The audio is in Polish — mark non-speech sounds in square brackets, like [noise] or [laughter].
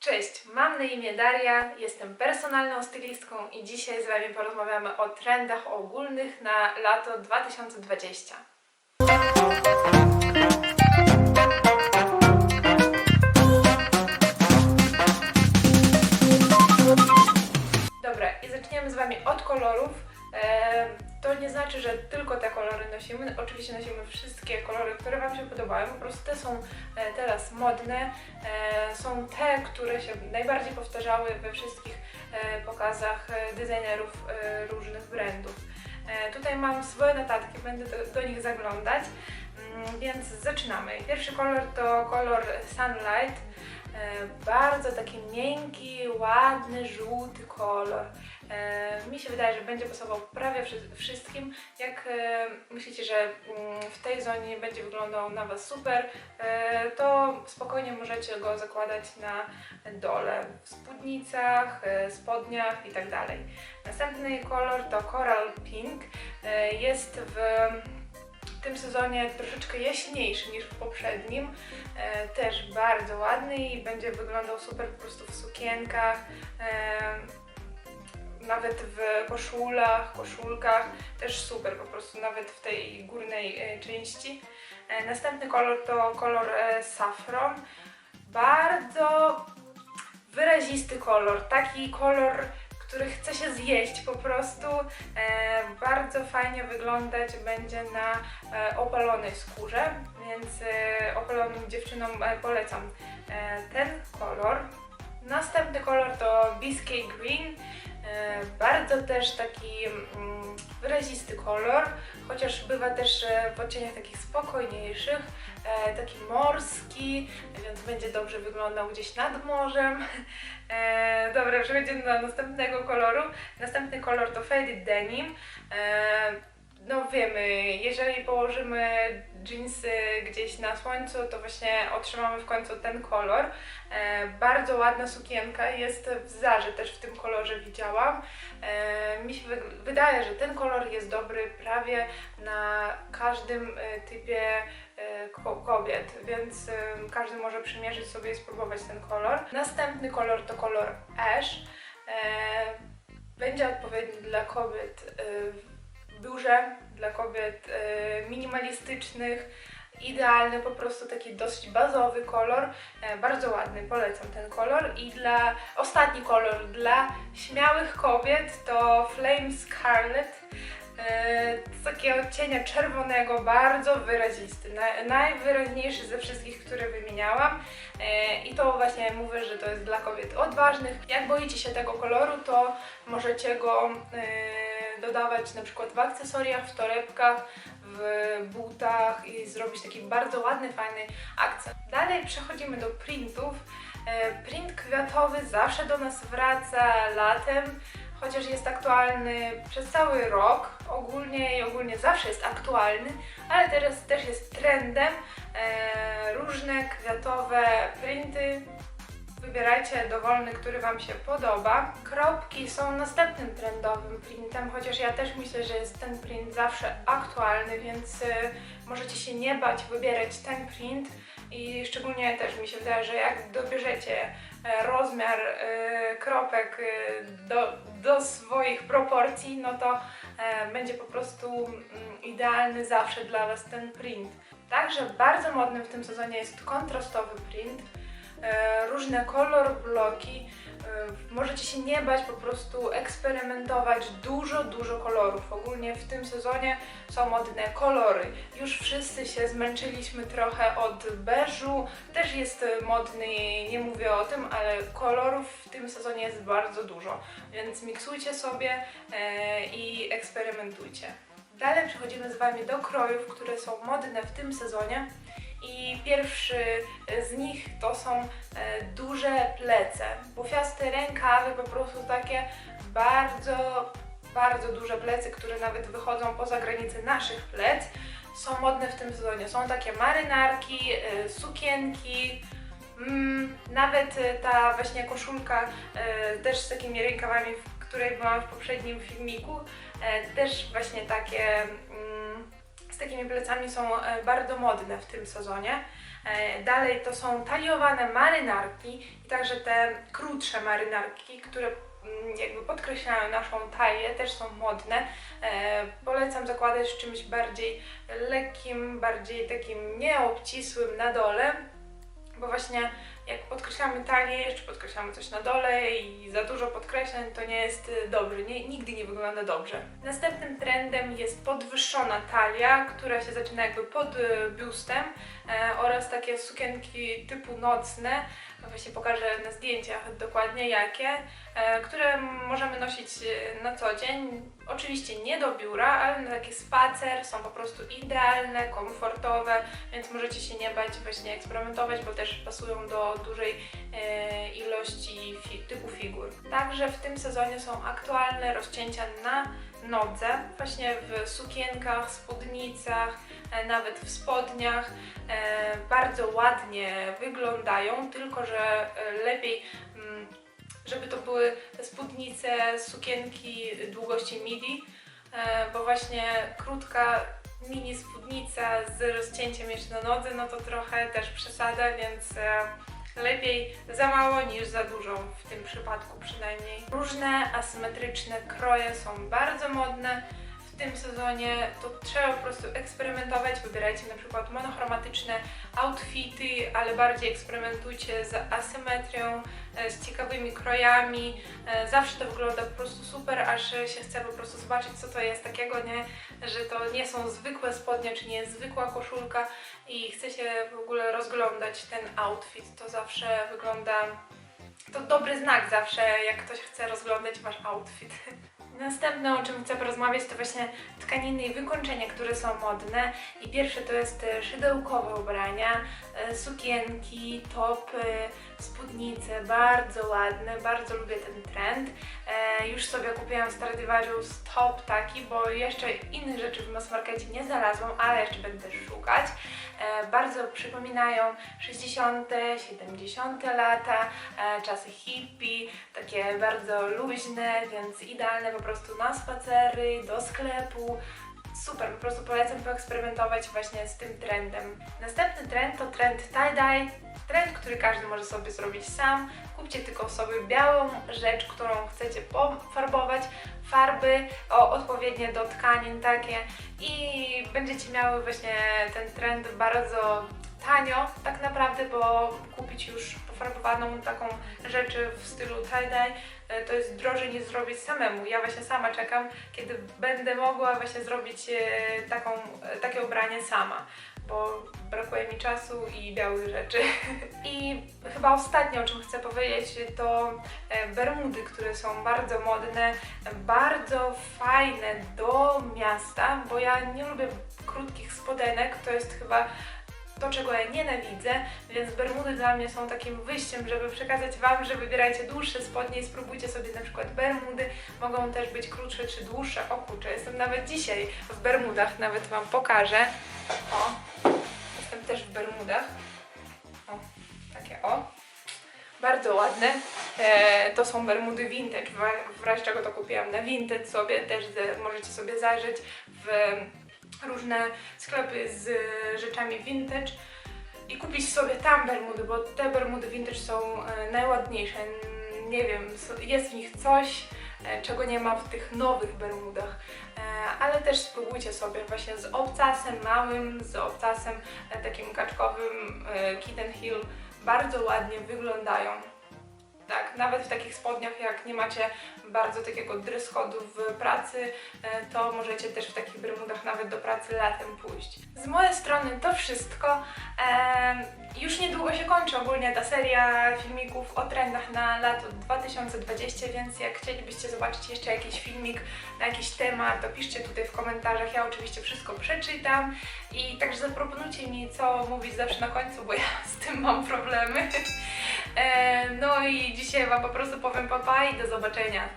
Cześć, mam na imię Daria, jestem personalną stylistką i dzisiaj z Wami porozmawiamy o trendach ogólnych na lato 2020. Dobra, i zaczniemy z Wami od kolorów. To nie znaczy, że tylko te kolory nosimy. Oczywiście nosimy wszystkie kolory, które Wam się podobają. Po prostu te są e, teraz modne. E, Są te, które się najbardziej powtarzały we wszystkich e, pokazach designerów różnych brandów. Tutaj mam swoje notatki, będę do, do nich zaglądać. Mm, Więc zaczynamy. Pierwszy kolor to kolor Sunlight. Bardzo taki miękki, ładny, żółty kolor. E, Mi się wydaje, że będzie pasował prawie wszy- wszystkim. Jak e, myślicie, że mm, w tej zonie będzie wyglądał na Was super, e, to spokojnie możecie go zakładać na dole, w spódnicach, spodniach i tak. Następny kolor to Coral Pink. Jest w tym sezonie troszeczkę jaśniejszy niż w poprzednim. E, Też bardzo ładny i będzie wyglądał super po prostu w sukienkach. e, Nawet w koszulach, koszulkach też super, po prostu nawet w tej górnej e, części. E, Następny kolor to kolor e, saffron. Bardzo wyrazisty kolor, taki kolor, który chce się zjeść po prostu. Bardzo fajnie wyglądać będzie na opalonej skórze, więc opalonym dziewczynom polecam ten kolor. Następny kolor to Biscay Green. E, bardzo też taki mm, wyrazisty kolor, chociaż bywa też e, w odcieniach takich spokojniejszych, e, taki morski, więc będzie dobrze wyglądał gdzieś nad morzem. E, dobra, przechodzimy do następnego koloru. Następny kolor to Faded Denim. No wiemy, jeżeli położymy jeansy gdzieś na słońcu, to właśnie otrzymamy w końcu ten kolor. E, bardzo ładna sukienka, jest w Zarze też w tym kolorze widziałam. E, mi się wy- wydaje, że ten kolor jest dobry prawie na każdym e, typie e, ko- kobiet, więc e, każdy może przymierzyć sobie i spróbować ten kolor. Następny kolor to kolor ash. E, Będzie odpowiedni dla kobiet e, biurze, dla kobiet e, minimalistycznych. Idealny, po prostu taki dosyć bazowy kolor, e, bardzo ładny, polecam ten kolor. I dla ostatni kolor dla śmiałych kobiet to Flame Scarlet. E, z takiego cienia czerwonego, bardzo wyrazisty, na, najwyraźniejszy ze wszystkich, które wymieniałam. I to właśnie mówię, że to jest dla kobiet odważnych. Jak boicie się tego koloru, to możecie go dodawać na przykład w akcesoriach, w torebkach, w butach i zrobić taki bardzo ładny, fajny akcent. Dalej przechodzimy do printów. E, Print kwiatowy zawsze do nas wraca latem chociaż jest aktualny przez cały rok ogólnie i ogólnie zawsze jest aktualny, ale teraz też jest trendem. E, różne kwiatowe printy. Wybierajcie dowolny, który Wam się podoba. Kropki są następnym trendowym printem, chociaż ja też myślę, że jest ten print zawsze aktualny, więc e, możecie się nie bać wybierać ten print i szczególnie też mi się wydaje, że jak dobierzecie e, rozmiar e, kropek e, do, do swoich proporcji, no to będzie po prostu mm, idealny zawsze dla Was ten print. Także bardzo modnym w tym sezonie jest kontrastowy print, różne kolor bloki. E, Możecie się nie bać po prostu eksperymentować dużo, dużo kolorów. Ogólnie w tym sezonie są modne kolory. Już wszyscy się zmęczyliśmy trochę od beżu. Też jest e, modny, nie mówię o tym, ale kolorów w tym sezonie jest bardzo dużo. Więc miksujcie sobie e, i eksperymentujcie. Dalej przechodzimy z Wami do krojów, które są modne w tym sezonie. I pierwszy z nich to są e, duże plece. Bufiaste rękawy, po prostu takie bardzo, bardzo duże plecy, które nawet wychodzą poza granice naszych plec. Są modne w tym sezonie. Są takie marynarki, e, sukienki, mm, nawet e, ta właśnie koszulka e, też z takimi rękawami, w której byłam w poprzednim filmiku, e, też właśnie takie mm, z takimi plecami są e, bardzo modne w tym sezonie. E, Dalej to są taliowane marynarki i także te krótsze marynarki, które mm, jakby podkreślają naszą talię, też są modne. E, Polecam zakładać z czymś bardziej lekkim, bardziej takim nieobcisłym na dole, bo właśnie jak podkreślamy talię, jeszcze podkreślamy coś na dole i za dużo podkreślań, to nie jest y, dobrze, nie, nigdy nie wygląda dobrze. Następnym trendem jest podwyższona talia, która się zaczyna jakby pod y, biustem oraz takie sukienki typu nocne, właśnie pokażę na zdjęciach dokładnie jakie, e, które możemy nosić e, na co dzień. Oczywiście nie do biura, ale na taki spacer są po prostu idealne, komfortowe, więc możecie się nie bać właśnie eksperymentować, bo też pasują do dużej ilości fi typu figur. Także w tym sezonie są aktualne rozcięcia na nodze, właśnie w sukienkach, spódnicach, e, nawet w spodniach. E, bardzo ładnie wyglądają, tylko że e, lepiej, mm, żeby to były spódnice, sukienki długości midi, bo właśnie krótka mini spódnica z rozcięciem jeszcze na nodze, no to trochę też przesada, więc lepiej za mało niż za dużo w tym przypadku przynajmniej. Różne asymetryczne kroje są bardzo modne tym sezonie, to trzeba po prostu eksperymentować, wybierajcie na przykład monochromatyczne outfity, ale bardziej eksperymentujcie z asymetrią, e, z ciekawymi krojami. E, Zawsze to wygląda po prostu super, aż się chce po prostu zobaczyć, co to jest takiego, nie? Że to nie są zwykłe spodnie, czy nie jest zwykła koszulka i chce się w ogóle rozglądać ten outfit. To zawsze wygląda. To dobry znak zawsze, jak ktoś chce rozglądać wasz outfit. [laughs] Następne, o czym chcę porozmawiać, to właśnie tkaniny i wykończenia, które są modne. I pierwsze to jest e, szydełkowe ubrania, e, sukienki, topy, spódnice, bardzo ładne, bardzo lubię ten trend. E, już sobie kupiłam w Stradivarius top taki, bo jeszcze innych rzeczy w mass markecie nie znalazłam, ale jeszcze będę szukać. Bardzo przypominają 60., 70. lata, czasy hippie, takie bardzo luźne, więc idealne po prostu na spacery, do sklepu. Super, po prostu polecam poeksperymentować właśnie z tym trendem. Następny trend to trend tie-dye, trend, który każdy może sobie zrobić sam. Kupcie tylko sobie białą rzecz, którą chcecie pofarbować, farby o, odpowiednie do tkanin takie i będziecie miały właśnie ten trend bardzo tanio tak naprawdę, bo kupić już pofarbowaną taką rzecz w stylu tie-dye e, to jest drożej niż zrobić samemu. Ja właśnie sama czekam, kiedy będę mogła właśnie zrobić e, taką, e, takie ubranie sama, bo brakuje mi czasu i białych rzeczy. [laughs] I chyba ostatnie, o czym chcę powiedzieć, to bermudy, które są bardzo modne, bardzo fajne do miasta, bo ja nie lubię krótkich spodenek, to jest chyba to, czego ja nienawidzę, więc bermudy dla mnie są takim wyjściem, żeby przekazać Wam, że wybierajcie dłuższe spodnie i spróbujcie sobie na przykład bermudy. Mogą też być krótsze czy dłuższe. O kurczę, jestem nawet dzisiaj w bermudach, nawet Wam pokażę. O, jestem też w bermudach. O, takie o. Bardzo ładne. E, to są bermudy vintage, w, razie czego to kupiłam na vintage sobie, też możecie sobie zajrzeć w różne sklepy z rzeczami vintage i kupić sobie tam bermudy, bo te bermudy vintage są e, najładniejsze. Nie wiem, jest w nich coś, e, czego nie ma w tych nowych bermudach. E, Ale też spróbujcie sobie właśnie z obcasem małym, z obcasem e, takim kaczkowym e, Kitten Hill. Bardzo ładnie wyglądają. Tak, nawet w takich spodniach, jak nie macie bardzo takiego dress w pracy, e, to możecie też w takich bermudach nawet do pracy latem pójść. Z mojej strony to wszystko. Em, już niedługo się kończy ogólnie ta seria filmików o trendach na lato 2020, więc jak chcielibyście zobaczyć jeszcze jakiś filmik na jakiś temat, to piszcie tutaj w komentarzach. Ja oczywiście wszystko przeczytam i także zaproponujcie mi, co mówić zawsze na końcu, bo ja [laughs] z tym mam problemy. [laughs] E, No i dzisiaj Wam po prostu powiem papa i do zobaczenia.